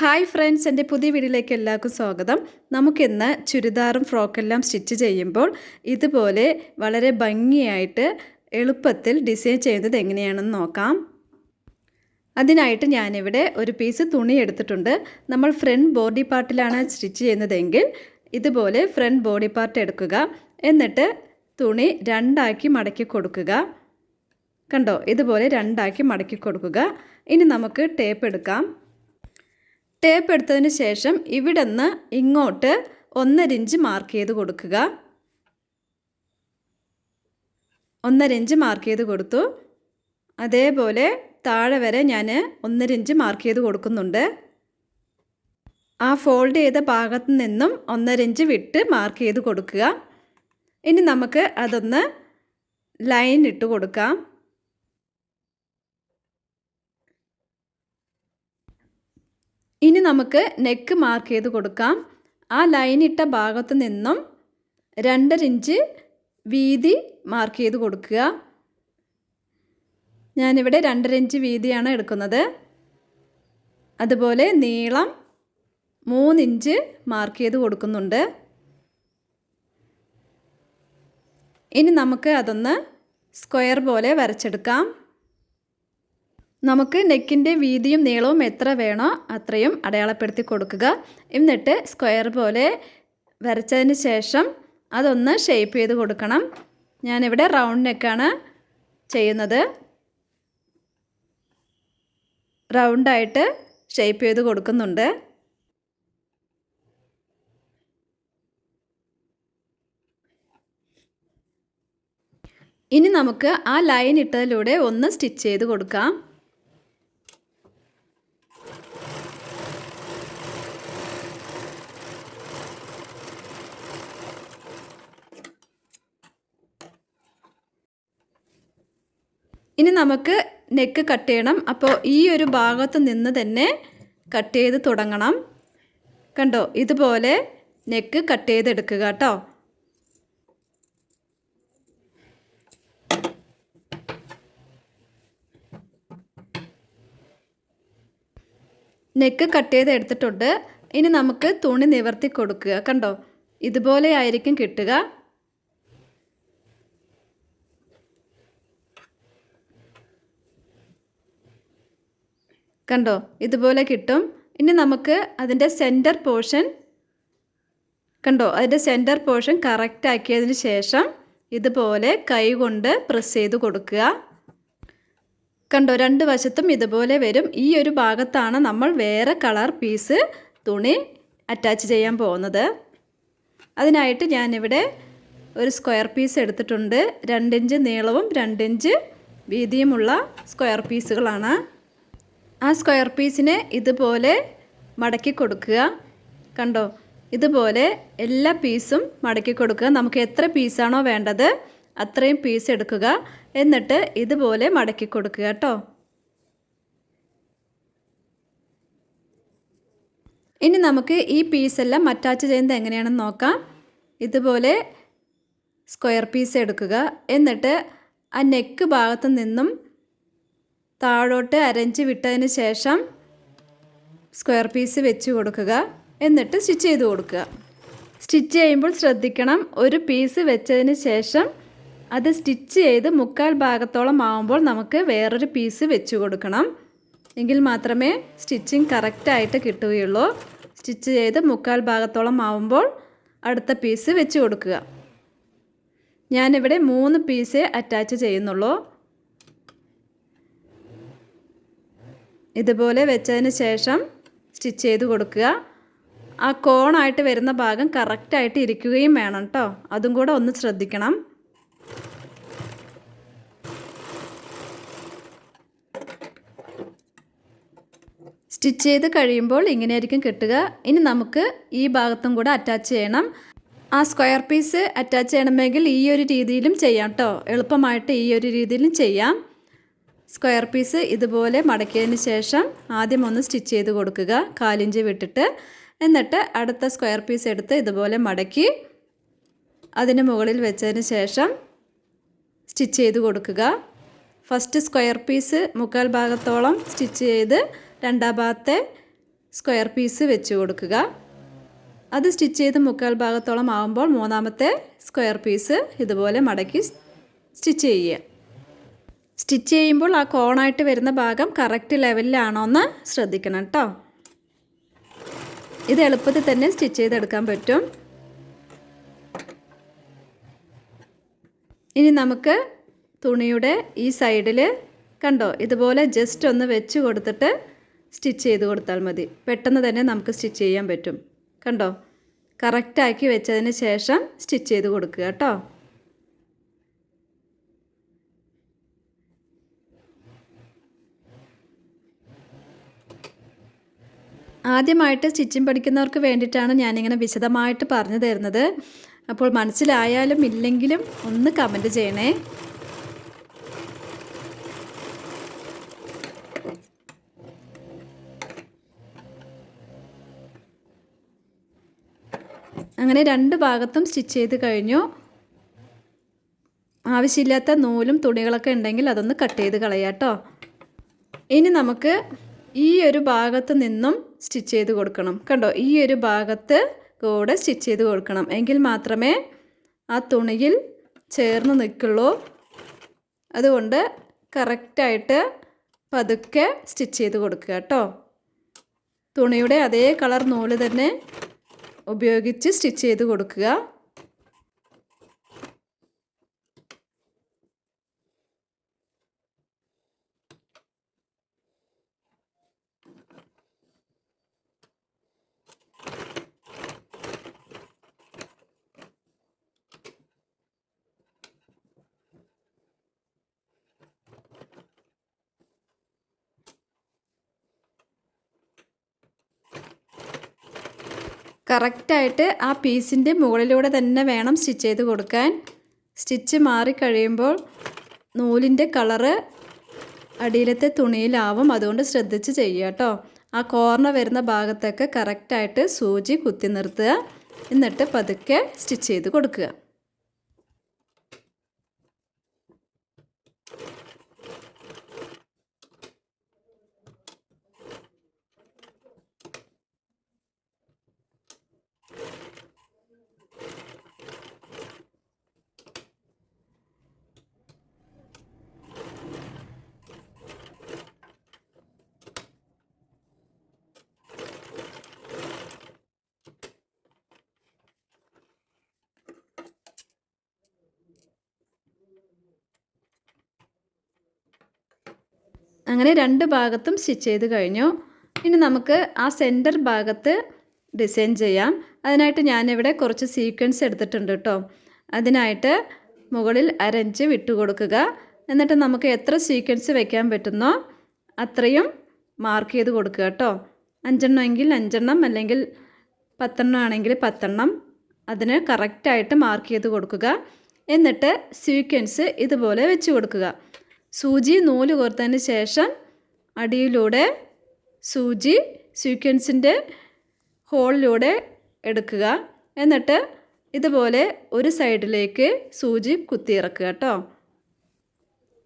Hi friends എന്റെ പുതിയ വീഡിയോയിലേക്ക് എല്ലാവർക്കും സ്വാഗതം. നമുക്കിന്ന് ചുരിദാറും ഫ്രോക്കെല്ലാം സ്റ്റിച്ച് ചെയ്യുമ്പോൾ ഇതുപോലെ വളരെ ഭംഗിയായിട്ട് എളുപ്പത്തിൽ ഡിസൈൻ ചെയ്യുന്നത് എങ്ങനെയാണെന്ന് നോക്കാം. അതിനായിട്ട് ഞാനിവിടെ ഒരു പീസ് തുണി എടുത്തിട്ടുണ്ട്. നമ്മൾ ഫ്രണ്ട് ബോഡി പാർട്ടിലാണ് സ്റ്റിച്ച് ചെയ്യുന്നതെങ്കിൽ ഇതുപോലെ ഫ്രണ്ട് ബോഡി പാർട്ട് എടുക്കുക. എന്നിട്ട് തുണി രണ്ടാക്കി മടക്കി കൊടുക്കുക. കണ്ടോ? ഇതുപോലെ രണ്ടാക്കി മടക്കി കൊടുക്കുക. ഇനി നമുക്ക് ടേപ്പ് എടുക്കാം. ടേപ്പ് എടുത്തതിന് ശേഷം ഇവിടെ നിന്ന് ഇങ്ങോട്ട് ഒന്നര ഇഞ്ച് മാർക്ക് ചെയ്ത് കൊടുക്കുക. ഒന്നര ഇഞ്ച് മാർക്ക് ചെയ്ത് കൊടുത്തു. അതേപോലെ താഴെ വരെ ഞാൻ ഒന്നര ഇഞ്ച് മാർക്ക് ചെയ്ത് കൊടുക്കുന്നുണ്ട്. ആ ഫോൾഡ് ചെയ്ത ഭാഗത്ത് നിന്നും ഒന്നര ഇഞ്ച് വിട്ട് മാർക്ക് ചെയ്ത് കൊടുക്കുക. ഇനി നമുക്ക് അതൊന്ന് ലൈൻ ഇട്ട് കൊടുക്കാം. ഇനി നമുക്ക് നെക്ക് മാർക്ക് ചെയ്ത് കൊടുക്കാം. ആ ലൈൻ ഇട്ട ഭാഗത്ത് നിന്നും രണ്ടര ഇഞ്ച് വീതി മാർക്ക് ചെയ്ത് കൊടുക്കുക. ഞാനിവിടെ രണ്ടര ഇഞ്ച് വീതിയാണ് എടുക്കുന്നത്. അതുപോലെ നീളം മൂന്നിഞ്ച് മാർക്ക് ചെയ്ത് കൊടുക്കുന്നുണ്ട്. ഇനി നമുക്ക് അതൊന്ന് സ്ക്വയർ പോലെ വരച്ചെടുക്കാം. നമുക്ക് നെക്കിന്റെ വീതിയും നീളവും എത്ര വേണോ അത്രയും അടയാളപ്പെടുത്തി കൊടുക്കുക. എന്നിട്ട് സ്ക്വയർ പോലെ വരച്ചതിന് ശേഷം അതൊന്ന് ഷേപ്പ് ചെയ്ത് കൊടുക്കണം. ഞാനിവിടെ റൗണ്ട് നെക്കാണ് ചെയ്യുന്നത്. റൗണ്ടായിട്ട് ഷേപ്പ് ചെയ്ത് കൊടുക്കുന്നുണ്ട്. ഇനി നമുക്ക് ആ ലൈൻ ഇട്ടതിലൂടെ ഒന്ന് സ്റ്റിച്ച് ചെയ്ത് കൊടുക്കാം. ഇനി നമുക്ക് നെക്ക് കട്ട് ചെയ്യണം. അപ്പോൾ ഈ ഒരു ഭാഗത്ത് നിന്ന് തന്നെ കട്ട് ചെയ്ത് തുടങ്ങണം. കണ്ടോ? ഇതുപോലെ നെക്ക് കട്ട് ചെയ്തെടുക്കുക കേട്ടോ. നെക്ക് കട്ട് ചെയ്ത് എടുത്തിട്ടുണ്ട്. ഇനി നമുക്ക് തുണി നിവർത്തി കൊടുക്കുക. കണ്ടോ? ഇതുപോലെ ആയിരിക്കും കിട്ടുക. കണ്ടോ? ഇതുപോലെ കിട്ടും. ഇനി നമുക്ക് അതിന്റെ സെന്റർ പോർഷൻ കണ്ടോ? അതിന്റെ സെന്റർ പോർഷൻ കറക്റ്റ് ആക്കിയതിന് ശേഷം ഇതുപോലെ കൈകൊണ്ട് പ്രസ് ചെയ്ത് കൊടുക്കുക. കണ്ടോ? രണ്ട് വശത്തും ഇതുപോലെ വരും. ഈ ഒരു ഭാഗത്താണ് നമ്മൾ വേറെ കളർ പീസ് തുണി അറ്റാച്ച് ചെയ്യാൻ പോകുന്നത്. അതിനായിട്ട് ഞാനിവിടെ ഒരു സ്ക്വയർ പീസ് എടുത്തിട്ടുണ്ട്. രണ്ടിഞ്ച് നീളവും രണ്ടിഞ്ച് വീതിയുമുള്ള സ്ക്വയർ പീസുകളാണ് ആ സ്ക്വയർ പീസിനെ ഇതുപോലെ മടക്കി കൊടുക്കുക. കണ്ടോ? ഇതുപോലെ എല്ലാ പീസും മടക്കി കൊടുക്കുക. നമുക്ക് എത്ര പീസാണോ വേണ്ടത് അത്രയും പീസ് എടുക്കുക. എന്നിട്ട് ഇതുപോലെ മടക്കി കൊടുക്കുക കേട്ടോ. ഇനി നമുക്ക് ഈ പീസെല്ലാം അറ്റാച്ച് ചെയ്യുന്നത് എങ്ങനെയാണെന്ന് നോക്കാം. ഇതുപോലെ സ്ക്വയർ പീസ് എടുക്കുക. എന്നിട്ട് ആ നെക്ക് ഭാഗത്തു നിന്നും താഴോട്ട് അരഞ്ച് വിട്ടതിന് ശേഷം സ്ക്വയർ പീസ് വെച്ച് കൊടുക്കുക. എന്നിട്ട് സ്റ്റിച്ച് ചെയ്ത് കൊടുക്കുക. സ്റ്റിച്ച് ചെയ്യുമ്പോൾ ശ്രദ്ധിക്കണം ഒരു പീസ് വെച്ചതിന് ശേഷം അത് സ്റ്റിച്ച് ചെയ്ത് മുക്കാൽ ഭാഗത്തോളം ആവുമ്പോൾ നമുക്ക് വേറൊരു പീസ് വെച്ച് കൊടുക്കണം. എങ്കിൽ മാത്രമേ സ്റ്റിച്ചിങ് കറക്റ്റായിട്ട് കിട്ടുകയുള്ളൂ. സ്റ്റിച്ച് ചെയ്ത് മുക്കാൽ ഭാഗത്തോളം ആവുമ്പോൾ അടുത്ത പീസ് വെച്ച് കൊടുക്കുക. ഞാനിവിടെ മൂന്ന് പീസേ അറ്റാച്ച് ചെയ്യുന്നുള്ളൂ. ഇതുപോലെ വെച്ചതിന് ശേഷം സ്റ്റിച്ച് ചെയ്ത് കൊടുക്കുക. ആ കോണായിട്ട് വരുന്ന ഭാഗം കറക്റ്റായിട്ട് ഇരിക്കുകയും വേണം കേട്ടോ അതും കൂടെ ഒന്ന് ശ്രദ്ധിക്കണം. സ്റ്റിച്ച് ചെയ്ത് കഴിയുമ്പോൾ ഇങ്ങനെയായിരിക്കും കിട്ടുക. ഇനി നമുക്ക് ഈ ഭാഗത്തും കൂടെ അറ്റാച്ച് ചെയ്യണം. ആ സ്ക്വയർ പീസ് അറ്റാച്ച് ചെയ്യണമെങ്കിൽ ഈ ഒരു രീതിയിലും ചെയ്യാം കേട്ടോ എളുപ്പമായിട്ട് ഈ ഒരു രീതിയിലും ചെയ്യാം. സ്ക്വയർ പീസ് ഇതുപോലെ മടക്കിയതിന് ശേഷം ആദ്യം ഒന്ന് സ്റ്റിച്ച് ചെയ്ത് കൊടുക്കുക. കാലിഞ്ച് വിട്ടിട്ട്. എന്നിട്ട് അടുത്ത സ്ക്വയർ പീസ് എടുത്ത് ഇതുപോലെ മടക്കി അതിന് മുകളിൽ വെച്ചതിന് ശേഷം സ്റ്റിച്ച് ചെയ്ത് കൊടുക്കുക. ഫസ്റ്റ് സ്ക്വയർ പീസ് മുക്കാൽ ഭാഗത്തോളം സ്റ്റിച്ച് ചെയ്ത് രണ്ടാം ഭാഗത്തെ സ്ക്വയർ പീസ് വെച്ച് കൊടുക്കുക. അത് സ്റ്റിച്ച് ചെയ്ത് മുക്കാൽ ഭാഗത്തോളം ആകുമ്പോൾ മൂന്നാമത്തെ സ്ക്വയർ പീസ് ഇതുപോലെ മടക്കി സ്റ്റിച്ച് ചെയ്യുക. സ്റ്റിച്ച് ചെയ്യുമ്പോൾ ആ കോണായിട്ട് വരുന്ന ഭാഗം കറക്റ്റ് ലെവലിലാണോ എന്ന് ശ്രദ്ധിക്കണം കേട്ടോ ഇത് എളുപ്പത്തിൽ തന്നെ സ്റ്റിച്ച് ചെയ്തെടുക്കാൻ പറ്റും. ഇനി നമുക്ക് തുണിയുടെ ഈ സൈഡിൽ കണ്ടോ ഇതുപോലെ ജസ്റ്റ് ഒന്ന് വെച്ച് കൊടുത്തിട്ട് സ്റ്റിച്ച് ചെയ്ത് കൊടുത്താൽ മതി. പെട്ടെന്ന് തന്നെ നമുക്ക് സ്റ്റിച്ച് ചെയ്യാൻ പറ്റും. കണ്ടോ? കറക്റ്റാക്കി വെച്ചതിന് ശേഷം സ്റ്റിച്ച് ചെയ്ത് കൊടുക്കുക കേട്ടോ ആദ്യമായിട്ട് സ്റ്റിച്ചിങ് പഠിക്കുന്നവർക്ക് വേണ്ടിയിട്ടാണ് ഞാനിങ്ങനെ വിശദമായിട്ട് പറഞ്ഞു തരുന്നത്. അപ്പോൾ മനസ്സിലായാലും ഇല്ലെങ്കിലും ഒന്ന് കമന്റ് ചെയ്യണേ. അങ്ങനെ രണ്ട് ഭാഗത്തും സ്റ്റിച്ച് ചെയ്ത് കഴിഞ്ഞു. ആവശ്യമില്ലാത്ത നൂലും തുണികളൊക്കെ ഉണ്ടെങ്കിൽ അതൊന്ന് കട്ട് ചെയ്ത് കളയാട്ടോ. ഇനി നമുക്ക് ഈ ഒരു ഭാഗത്ത് നിന്നും സ്റ്റിച്ച് ചെയ്ത് കൊടുക്കണം. കണ്ടോ? ഈ ഒരു ഭാഗത്ത് കൂടെ സ്റ്റിച്ച് ചെയ്ത് കൊടുക്കണം. എങ്കിൽ മാത്രമേ ആ തുണിയിൽ ചേർന്ന് നിൽക്കുള്ളൂ. അതുകൊണ്ട് കറക്റ്റായിട്ട് പതുക്കെ സ്റ്റിച്ച് ചെയ്ത് കൊടുക്കുക കേട്ടോ. തുണിയുടെ അതേ കളർ നൂൽ തന്നെ ഉപയോഗിച്ച് സ്റ്റിച്ച് ചെയ്ത് കൊടുക്കുക. കറക്റ്റായിട്ട് ആ പീസിന്റെ മുകളിലൂടെ തന്നെ വേണം സ്റ്റിച്ച് ചെയ്ത് കൊടുക്കാൻ. സ്റ്റിച്ച് മാറിക്കഴിയുമ്പോൾ നൂലിന്റെ കളറ് അടിയിലത്തെ തുണിയിലാവും. അതുകൊണ്ട് ശ്രദ്ധിച്ച് ചെയ്യുക കേട്ടോ. ആ കോർണർ വരുന്ന ഭാഗത്തൊക്കെ കറക്റ്റായിട്ട് സൂചി കുത്തി നിർത്തുക. എന്നിട്ട് പതുക്കെ സ്റ്റിച്ച് ചെയ്ത് കൊടുക്കുക. അങ്ങനെ രണ്ട് ഭാഗത്തും സ്റ്റിച്ച് ചെയ്ത് കഴിഞ്ഞു. ഇനി നമുക്ക് ആ സെന്റർ ഭാഗത്ത് ഡിസൈൻ ചെയ്യാം. അതിനായിട്ട് ഞാനിവിടെ കുറച്ച് സീക്വൻസ് എടുത്തിട്ടുണ്ട് കേട്ടോ. അതിനായിട്ട് മുകളിൽ അരഞ്ച് വിട്ടു കൊടുക്കുക. എന്നിട്ട് നമുക്ക് എത്ര സീക്വൻസ് വയ്ക്കാൻ പറ്റുന്നോ അത്രയും മാർക്ക് ചെയ്ത് കൊടുക്കുക കേട്ടോ. അഞ്ചെണ്ണം എങ്കിൽ അഞ്ചെണ്ണം അല്ലെങ്കിൽ പത്തെണ്ണം ആണെങ്കിൽ പത്തെണ്ണം. അതിന് കറക്റ്റായിട്ട് മാർക്ക് ചെയ്ത് കൊടുക്കുക. എന്നിട്ട് സീക്വൻസ് ഇതുപോലെ വെച്ച് കൊടുക്കുക. സൂചി നൂൽ കോർത്തതിന് ശേഷം അടിയിലൂടെ സൂചി സീക്വൻസിന്റെ ഹോളിലൂടെ എടുക്കുക. എന്നിട്ട് ഇതുപോലെ ഒരു സൈഡിലേക്ക് സൂചി കുത്തിയിറക്കുക കേട്ടോ.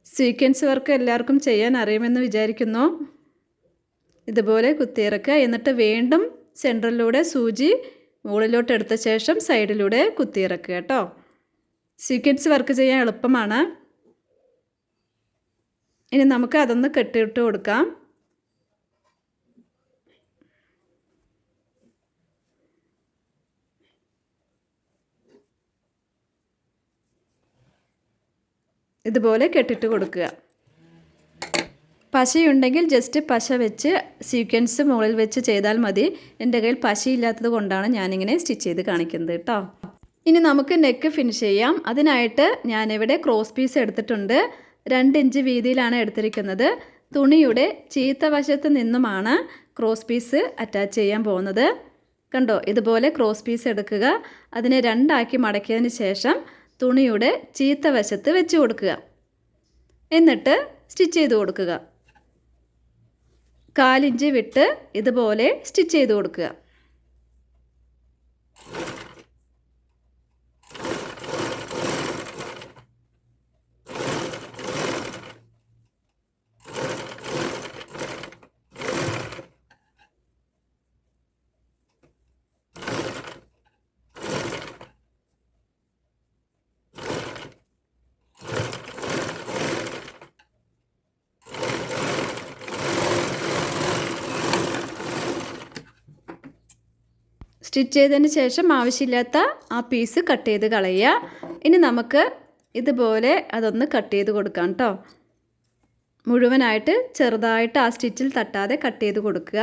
സീക്വൻസ് വർക്ക് എല്ലാവർക്കും ചെയ്യാൻ അറിയുമെന്ന് വിചാരിക്കുന്നു. ഇതുപോലെ കുത്തിയിറക്കുക എന്നിട്ട് വീണ്ടും സെൻട്രലിലൂടെ സൂചി മുകളിലോട്ട് എടുത്ത ശേഷം സൈഡിലൂടെ കുത്തിയിറക്കുക കേട്ടോ. സീക്വൻസ് വർക്ക് ചെയ്യാൻ എളുപ്പമാണ്. ഇനി നമുക്ക് അതൊന്ന് കെട്ടിയിട്ട് കൊടുക്കാം. ഇതുപോലെ കെട്ടിട്ട് കൊടുക്കുക. പശയുണ്ടെങ്കിൽ ജസ്റ്റ് പശ വെച്ച് സീക്വൻസ് മുകളിൽ വെച്ച് ചെയ്താൽ മതി. എന്റെ കയ്യിൽ പശയില്ലാത്തത് കൊണ്ടാണ് ഞാനിങ്ങനെ സ്റ്റിച്ച് ചെയ്ത് കാണിക്കുന്നത് കേട്ടോ. ഇനി നമുക്ക് നെക്ക് ഫിനിഷ് ചെയ്യാം. അതിനായിട്ട് ഞാനിവിടെ ക്രോസ് പീസ് എടുത്തിട്ടുണ്ട്. രണ്ട് ഇഞ്ച് വീതിയിലാണ് എടുത്തിരിക്കുന്നത്. തുണിയുടെ ചീത്ത വശത്ത് നിന്നുമാണ് ക്രോസ് പീസ് അറ്റാച്ച് ചെയ്യാൻ പോകുന്നത്. കണ്ടോ? ഇതുപോലെ ക്രോസ് പീസ് എടുക്കുക. അതിനെ രണ്ടാക്കി മടക്കിയതിന് ശേഷം തുണിയുടെ ചീത്ത വശത്ത് വെച്ച് കൊടുക്കുക. എന്നിട്ട് സ്റ്റിച്ച് ചെയ്ത് കൊടുക്കുക. കാലിഞ്ച് വിട്ട് ഇതുപോലെ സ്റ്റിച്ച് ചെയ്ത് കൊടുക്കുക. സ്റ്റിച്ച് ചെയ്തതിന് ശേഷം ആവശ്യമില്ലാത്ത ആ പീസ് കട്ട് ചെയ്ത് കളയുക. ഇനി നമുക്ക് ഇതുപോലെ അതൊന്ന് കട്ട് ചെയ്ത് കൊടുക്കാം കേട്ടോ മുഴുവനായിട്ട് ചെറുതായിട്ട് ആ സ്റ്റിച്ചിൽ തട്ടാതെ കട്ട് ചെയ്ത് കൊടുക്കുക.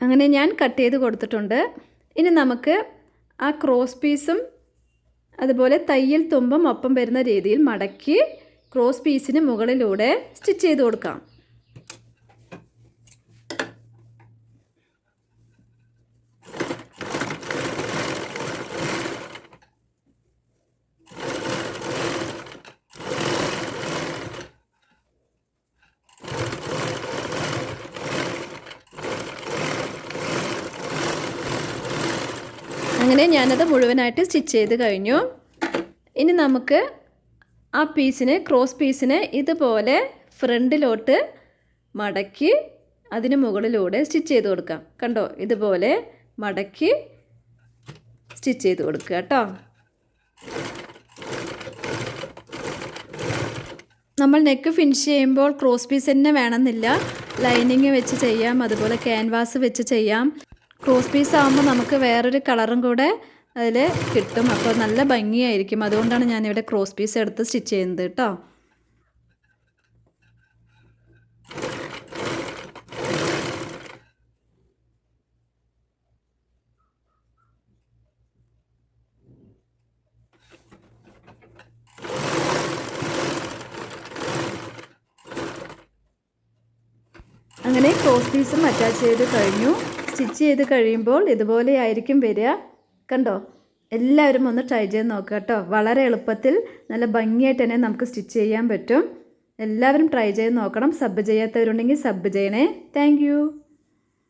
അങ്ങനെ ഞാൻ കട്ട് ചെയ്ത് കൊടുത്തിട്ടുണ്ട്. ഇനി നമുക്ക് ആ ക്രോസ് പീസും അതുപോലെ തയ്യൽ തുമ്പും ഒപ്പം വരുന്ന രീതിയിൽ മടക്കി ക്രോസ് പീസിന് മുകളിലൂടെ സ്റ്റിച്ച് ചെയ്ത് കൊടുക്കാം. അങ്ങനെ ഞാനത് മുഴുവനായിട്ട് സ്റ്റിച്ച് ചെയ്ത് കഴിഞ്ഞു. ഇനി നമുക്ക് ആ പീസിന് ക്രോസ് പീസിന് ഇതുപോലെ ഫ്രണ്ടിലോട്ട് മടക്കി അതിന് മുകളിലൂടെ സ്റ്റിച്ച് ചെയ്ത് കൊടുക്കാം. കണ്ടോ? ഇതുപോലെ മടക്കി സ്റ്റിച്ച് ചെയ്ത് കൊടുക്കുക കേട്ടോ. നമ്മൾ നെക്ക് ഫിനിഷ് ചെയ്യുമ്പോൾ ക്രോസ് പീസ് തന്നെ വേണമെന്നില്ല. ലൈനിങ് വെച്ച് ചെയ്യാം അതുപോലെ ക്യാൻവാസ് വെച്ച് ചെയ്യാം. ക്രോസ് പീസ് ആകുമ്പോൾ നമുക്ക് വേറൊരു കളറും കൂടെ അതിൽ കിട്ടും. അപ്പോൾ നല്ല ഭംഗിയായിരിക്കും. അതുകൊണ്ടാണ് ഞാനിവിടെ ക്രോസ് പീസ് എടുത്ത് സ്റ്റിച്ച് ചെയ്യുന്നത് കേട്ടോ. അങ്ങനെ ക്രോസ് പീസും അറ്റാച്ച് ചെയ്ത് കഴിഞ്ഞു. സ്റ്റിച്ച് ചെയ്ത് കഴിയുമ്പോൾ ഇതുപോലെ ആയിരിക്കും വരിക. കണ്ടോ? എല്ലാവരും ഒന്ന് ട്രൈ ചെയ്ത് നോക്കുക കേട്ടോ. വളരെ എളുപ്പത്തിൽ നല്ല ഭംഗിയായിട്ട് തന്നെ നമുക്ക് സ്റ്റിച്ച് ചെയ്യാൻ പറ്റും. എല്ലാവരും ട്രൈ ചെയ്ത് നോക്കണം. സബ് ചെയ്യാത്തവരുണ്ടെങ്കിൽ സബ് ചെയ്യണേ. താങ്ക്